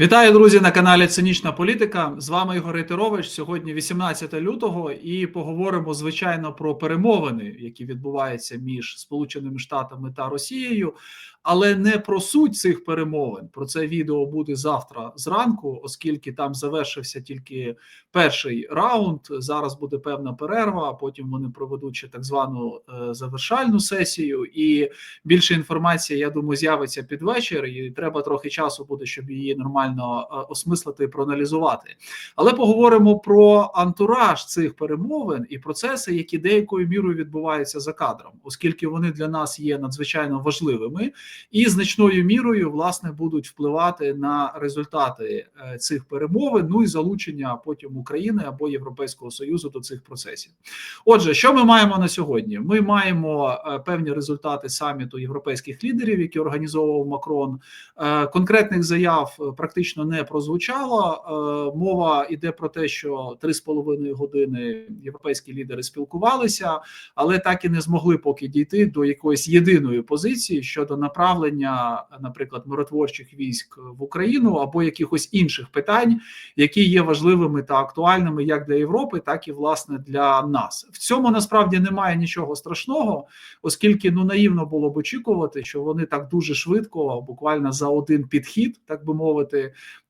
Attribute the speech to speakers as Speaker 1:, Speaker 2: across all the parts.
Speaker 1: Вітаю, друзі, на каналі Цинічна Політика. З вами Ігор Рейтерович. Сьогодні 18 лютого, і поговоримо звичайно про перемовини, які відбуваються між Сполученими Штатами та Росією, але не про суть цих перемовин. Про це відео буде завтра зранку, оскільки там завершився тільки перший раунд. Зараз буде певна перерва. Потім вони проведуть ще так звану е, завершальну сесію. І більше інформації, я думаю, з'явиться під вечір. І треба трохи часу буде, щоб її нормально е, осмислити і проаналізувати. Але поговоримо про антураж цих перемовин і процеси, які деякою мірою відбуваються за кадром, оскільки вони для нас є надзвичайно важливими і значною мірою власне будуть впливати на результати е, цих перемовин. Ну і залучення потім України або Європейського союзу до цих процесів. Отже, що ми маємо на сьогодні? Ми маємо е, певні результати саміту європейських лідерів, які організовував Макрон. Конкретних заяв е, практично не прозвучало. Е, Мова йде про те, що три з половиною години європейські лідери спілкувалися, але так і не змогли поки дійти до якоїсь єдиної позиції щодо направлення, наприклад, миротворчих військ в Україну або якихось інших питань, які є важливими та актуальними як для Європи, так і власне для нас. В цьому насправді немає нічого страшного, оскільки ну наївно було б очікувати, що вони так дуже швидко, буквально за один підхід, так би мовити,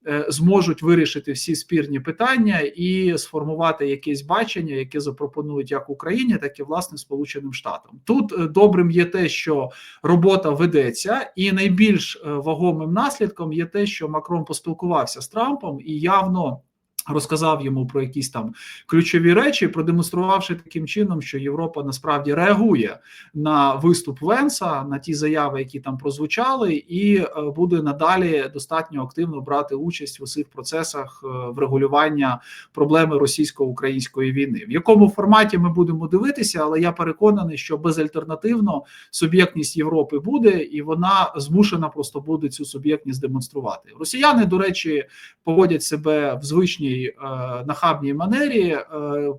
Speaker 1: е, зможуть вирішити всі спірні питання і сформувати якесь бачення, яке запропонують як Україні, так і власне Сполученим Штатам. Тут е, добрим є те, що робота ведеться, і найбільш е, вагомим наслідком є те, що Макрон поспілкувався з Трампом і явно. Розказав йому про якісь там ключові речі, продемонструвавши таким чином, що Європа насправді реагує на виступ Венса, на ті заяви, які там прозвучали, і е, буде надалі достатньо активно брати участь в усіх процесах е, врегулювання проблеми російсько-української війни. В якому форматі ми будемо дивитися, але я переконаний, що безальтернативно суб'єктність Європи буде, і вона змушена просто буде цю суб'єктність демонструвати. Росіяни, до речі, поводять себе в звичній е, нахабній манері е,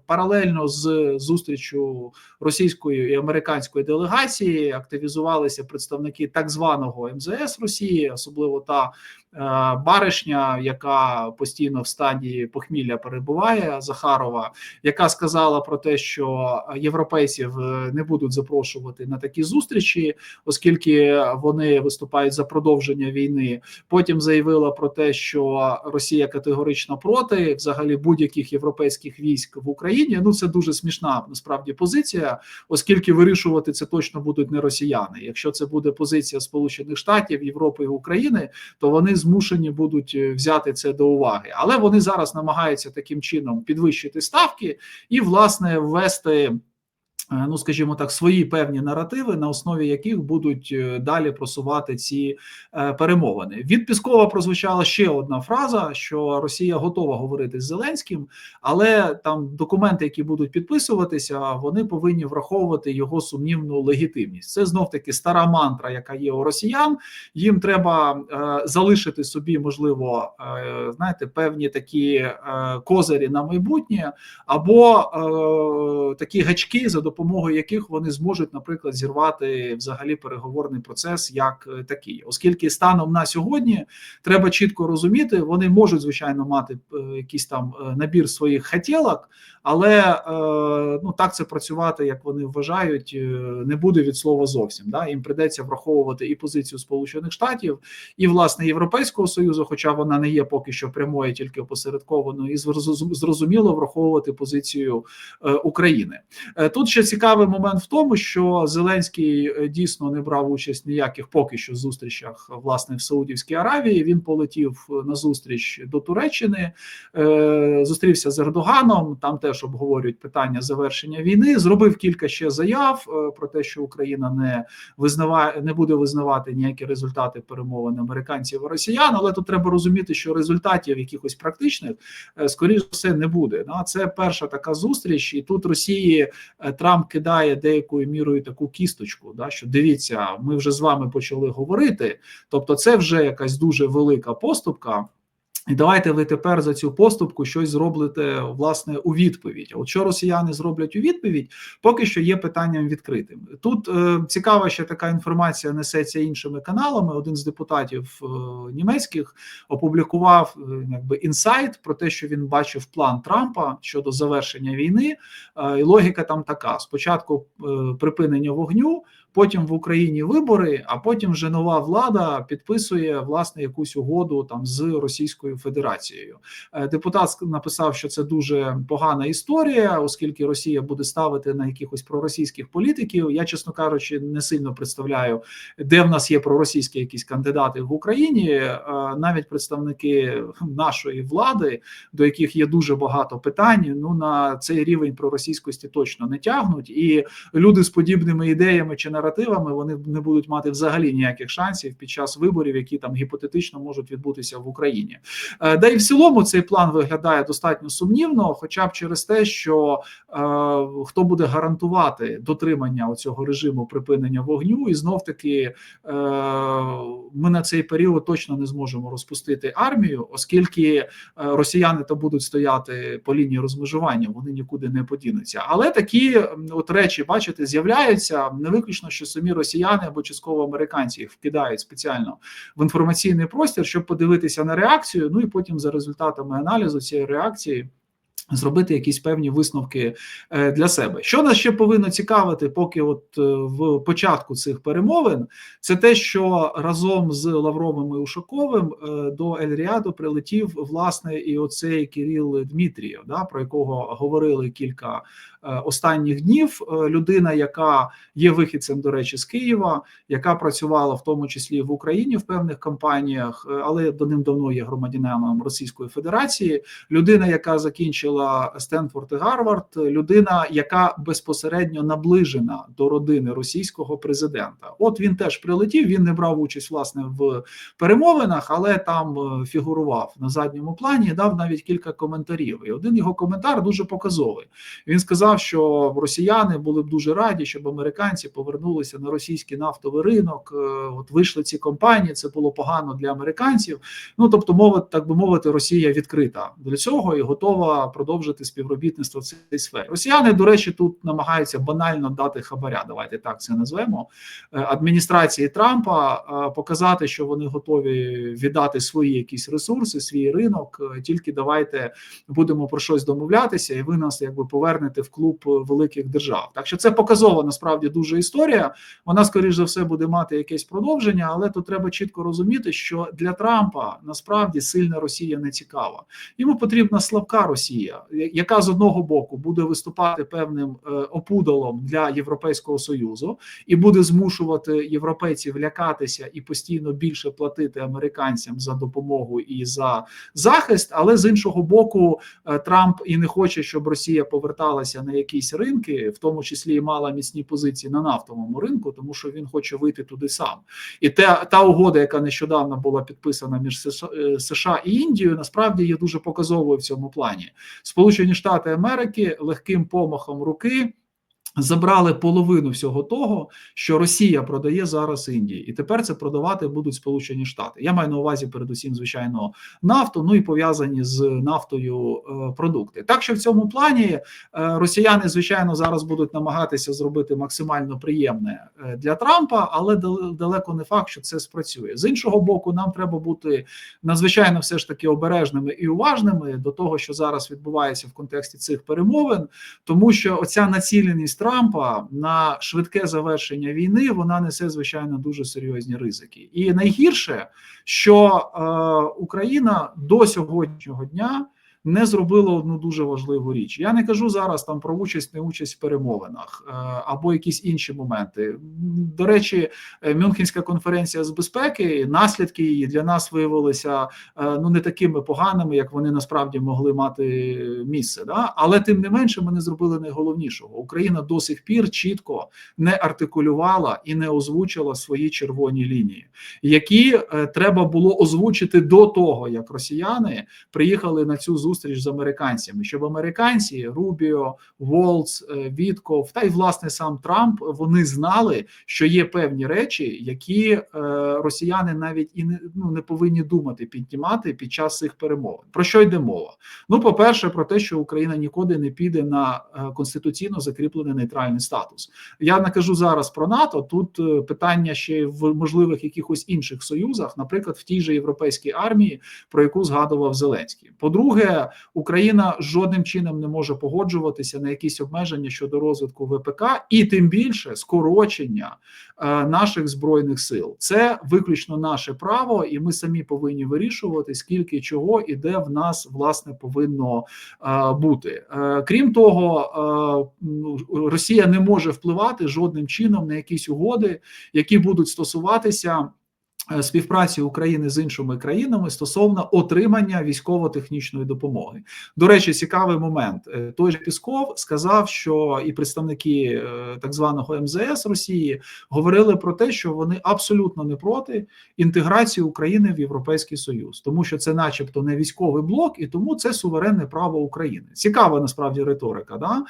Speaker 1: паралельно з зустрічю російської і американської делегації активізувалися представники так званого МЗС Росії, особливо та баришня, яка постійно в стані похмілля перебуває Захарова, яка сказала про те, що європейців е, не будуть запрошувати на такі зустрічі, оскільки вони виступають за продовження війни. Потім заявила про те, що Росія категорично проти взагалі будь-яких європейських військ в Україні. Ну це дуже смішна насправді позиція, оскільки вирішувати це точно будуть не росіяни. Якщо це буде позиція Сполучених Штатів, Європи і України, то вони змушені будуть е, взяти це до уваги. Але вони зараз намагаються таким чином підвищити ставки і власне ввести. Е, ну, скажімо так, свої певні наративи, на основі яких будуть е, далі просувати ці е, перемовини. Від Піскова прозвучала ще одна фраза: що Росія готова говорити з Зеленським, але там документи, які будуть підписуватися, вони повинні враховувати його сумнівну легітимність. Це знов таки стара мантра, яка є у росіян. Їм треба е, залишити собі, можливо, е, знаєте, певні такі е, козирі на майбутнє, або е, такі гачки за допомогою яких вони зможуть, наприклад, зірвати взагалі переговорний процес як е, такий, оскільки станом на сьогодні треба чітко розуміти, вони можуть звичайно мати е, якийсь там е, набір своїх хотілок, але ну так це працювати, як вони вважають, не буде від слова зовсім. Да? Їм придеться враховувати і позицію Сполучених Штатів, і власне Європейського союзу, хоча вона не є поки що прямою, тільки опосередковано, і зрозуміло враховувати позицію України. Тут ще цікавий момент в тому, що Зеленський е, дійсно не брав участь ніяких поки що зустрічах власне в Саудівській Аравії. Він полетів е, на зустріч до Туреччини, е, зустрівся з Ердоганом. Там теж обговорюють питання завершення війни. Зробив кілька ще заяв про те, що Україна не визнаває, не буде визнавати ніякі результати перемовин американців і росіян. Але тут треба розуміти, що результатів якихось практичних скоріш все не буде. Це перша така зустріч, і тут Росії е, Трамп кидає деякою мірою таку кісточку. Да, що дивіться, ми вже з вами почали говорити. Тобто, це вже якась дуже велика поступка. І давайте ви тепер за цю поступку щось зробите власне у відповідь. От що росіяни зроблять у відповідь, поки що є питанням відкритим. Тут е, цікава ще така інформація несеться іншими каналами. Один з депутатів е, німецьких опублікував е, якби інсайт про те, що він бачив план Трампа щодо завершення війни. Е, і логіка там така: спочатку е, припинення вогню. Потім в Україні вибори, а потім вже нова влада підписує власне якусь угоду там з Російською Федерацією. Е, депутат написав, що це дуже погана історія, оскільки Росія буде ставити на якихось проросійських політиків. Я, чесно кажучи, не сильно представляю, де в нас є проросійські якісь кандидати в Україні. Е, навіть представники нашої влади, до яких є дуже багато питань, ну на цей рівень проросійськості точно не тягнуть, і люди з подібними ідеями чи наративами вони не будуть мати взагалі ніяких шансів під час виборів, які там гіпотетично можуть відбутися в Україні. Е, да і в цілому цей план виглядає достатньо сумнівно, хоча б через те, що е, хто буде гарантувати дотримання цього режиму припинення вогню, і знов таки е, ми на цей період точно не зможемо розпустити армію, оскільки е, росіяни то будуть стояти по лінії розмежування, вони нікуди не подінуться. Але такі от речі, бачите, з'являються не виключно, що самі росіяни або частково американці їх вкидають спеціально в інформаційний простір, щоб подивитися на реакцію. Ну і потім за результатами аналізу цієї реакції. Зробити якісь певні висновки е, для себе. Що нас ще повинно цікавити, поки от е, в початку цих перемовин, це те, що разом з Лавровим і Ушаковим е, до Ель-Ріаду прилетів власне і оцей Кирил Дмитрієв, да, про якого говорили кілька останніх днів. Людина, яка є вихідцем, до речі, з Києва, яка працювала в тому числі в Україні в певних компаніях, але до ним давно є громадянином Російської Федерації. Людина, яка закінчила Стенфорд і Гарвард, людина, яка безпосередньо наближена до родини російського президента. От він теж прилетів. Він не брав участь власне в перемовинах, але там е, фігурував на задньому плані. Дав навіть кілька коментарів. І один його коментар дуже показовий. Він сказав, що росіяни були б дуже раді, щоб американці повернулися на російський нафтовий ринок. Е, от вийшли ці компанії. Це було погано для американців. Ну тобто, мова так би мовити, Росія відкрита для цього і готова продовжити співробітництво в цій сфері. Росіяни, до речі, тут намагаються банально дати хабаря. Давайте так це назвемо е, адміністрації Трампа, е, показати, що вони готові віддати свої якісь ресурси, свій ринок. Тільки давайте будемо про щось домовлятися, і ви нас якби повернете в клуб великих держав. Так що це показова насправді дуже історія. Вона скоріш за все буде мати якесь продовження, але тут треба чітко розуміти, що для Трампа насправді сильна Росія не цікава. Йому потрібна слабка Росія яка з одного боку буде виступати певним е, опудалом для Європейського союзу і буде змушувати європейців лякатися і постійно більше платити американцям за допомогу і за захист. Але з іншого боку, е, Трамп і не хоче, щоб Росія поверталася на якісь ринки, в тому числі і мала міцні позиції на нафтовому ринку, тому що він хоче вийти туди сам. І та, та угода, яка нещодавно була підписана між США е, і Індією, насправді є дуже показовою в цьому плані. Сполучені Штати Америки легким помахом руки Забрали половину всього того, що Росія продає зараз Індії, і тепер це продавати будуть Сполучені Штати. Я маю на увазі, передусім, звичайно, нафту. Ну і пов'язані з нафтою е, продукти. Так що в цьому плані е, росіяни, звичайно, зараз будуть намагатися зробити максимально приємне е, для Трампа, але далеко не факт, що це спрацює. З іншого боку, нам треба бути надзвичайно все ж таки обережними і уважними до того, що зараз відбувається в контексті цих перемовин, тому що оця націленість. Трампа на швидке завершення війни вона несе звичайно дуже серйозні ризики. І найгірше, що е, Україна до сьогоднішнього дня не зробило одну дуже важливу річ. Я не кажу зараз там про участь, не участь в перемовинах е, або якісь інші моменти. До речі, е, Мюнхенська конференція з безпеки, наслідки її для нас виявилися е, ну не такими поганими, як вони насправді могли мати місце. Да? Але тим не менше, ми не зробили найголовнішого. Україна до сих пір чітко не артикулювала і не озвучила свої червоні лінії, які треба було озвучити до того, як росіяни приїхали на цю зустріч зустріч з американцями, щоб американці Рубіо, Волц, е, Вітков та й власне сам Трамп вони знали, що є певні речі, які е, росіяни навіть і не ну не повинні думати піднімати під час цих перемовин. Про що йде мова? Ну, по перше, про те, що Україна нікуди не піде на е, конституційно закріплений нейтральний статус. Я не кажу зараз про НАТО. Тут питання ще в можливих якихось інших союзах, наприклад, в тій же європейській армії, про яку згадував Зеленський. По-друге, Україна жодним чином не може погоджуватися на якісь обмеження щодо розвитку ВПК, і тим більше скорочення е, наших збройних сил. Це виключно наше право, і ми самі повинні вирішувати, скільки чого і де в нас власне повинно е, бути. Е, крім того, ну, Росія не може впливати жодним чином на якісь угоди, які будуть стосуватися. Е, Співпраці України з іншими країнами стосовно отримання військово-технічної допомоги. До речі, цікавий момент. Е, Той же Пісков сказав, що і представники е, так званого МЗС Росії говорили про те, що вони абсолютно не проти інтеграції України в Європейський Союз, тому що це, начебто, не військовий блок, і тому це суверенне право України. Цікава насправді риторика. Да?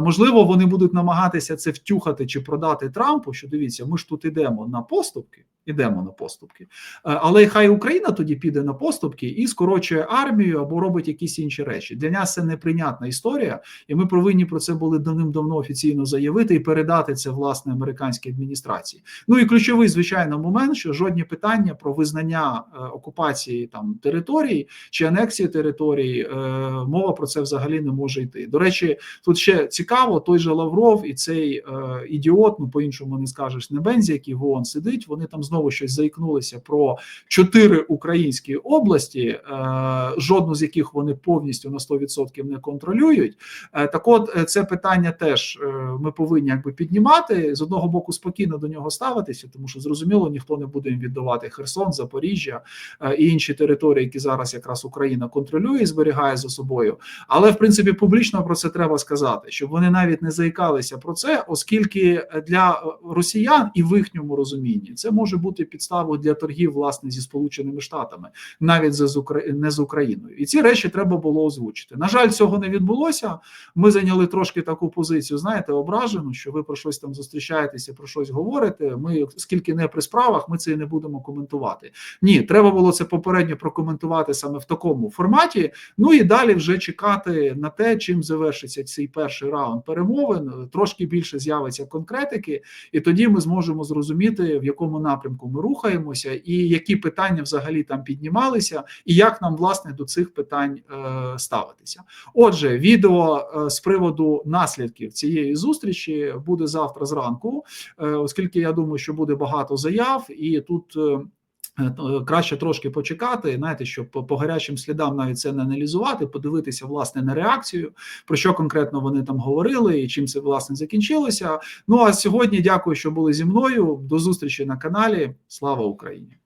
Speaker 1: Можливо, вони будуть намагатися це втюхати чи продати Трампу. Що дивіться, ми ж тут ідемо на поступки. Ідемо на поступки, Е, але хай Україна тоді піде на поступки і скорочує армію або робить якісь інші речі. Для нас це неприйнятна історія, і ми повинні про це були давним-давно офіційно заявити і передати це власне американській адміністрації. Ну і ключовий звичайно момент, що жодні питання про визнання е, окупації там територій чи анексії територій, е, мова про це взагалі не може йти. До речі, тут ще цікаво, той же Лавров і цей ідіот, ну по-іншому не скажеш, не Бензі, який в ООН сидить. Вони там знову щось заікнулися про чотири українські області, е, жодну з яких вони повністю на 100% не контролюють. Е, так, от е, це питання теж ми повинні якби піднімати з одного боку спокійно до нього ставитися, тому що зрозуміло, ніхто не буде їм віддавати Херсон, Запоріжжя і інші території, які зараз якраз Україна контролює і зберігає за собою. Але в принципі публічно про це треба сказати, щоб вони навіть не заїкалися про це, оскільки для росіян і в їхньому розумінні це може бути підставою для торгів власне зі сполученими штатами, навіть з Укра- не з Україною, і ці речі треба було озвучити. На жаль, цього не відбулося. Ми зайняли трошки таку позицію, знаєте, ображену, що ви про щось там зустрічаєтеся, про щось говорите. Ми, оскільки не при справах, ми це і не будемо коментувати. Ні, треба було це попередньо прокоментувати саме в такому форматі. Ну і далі вже чекати на те, чим завершиться цей перший раунд перемовин. Трошки більше з'явиться конкретики, і тоді ми зможемо зрозуміти, в якому напрямку ми рухаємося, і які питання взагалі там піднімалися, і як нам власне до цих питань е, ставитися. Отже, відео е, з приводу наслідків цієї зустрічі буде завтра зранку, е, оскільки я думаю, що буде багато заяв, і тут. Е, е, Краще трошки почекати, знаєте, щоб по, по гарячим слідам навіть це не аналізувати, подивитися власне на реакцію, про що конкретно вони там говорили і чим це власне закінчилося. Ну а сьогодні дякую, що були зі мною. До зустрічі на каналі. Слава Україні!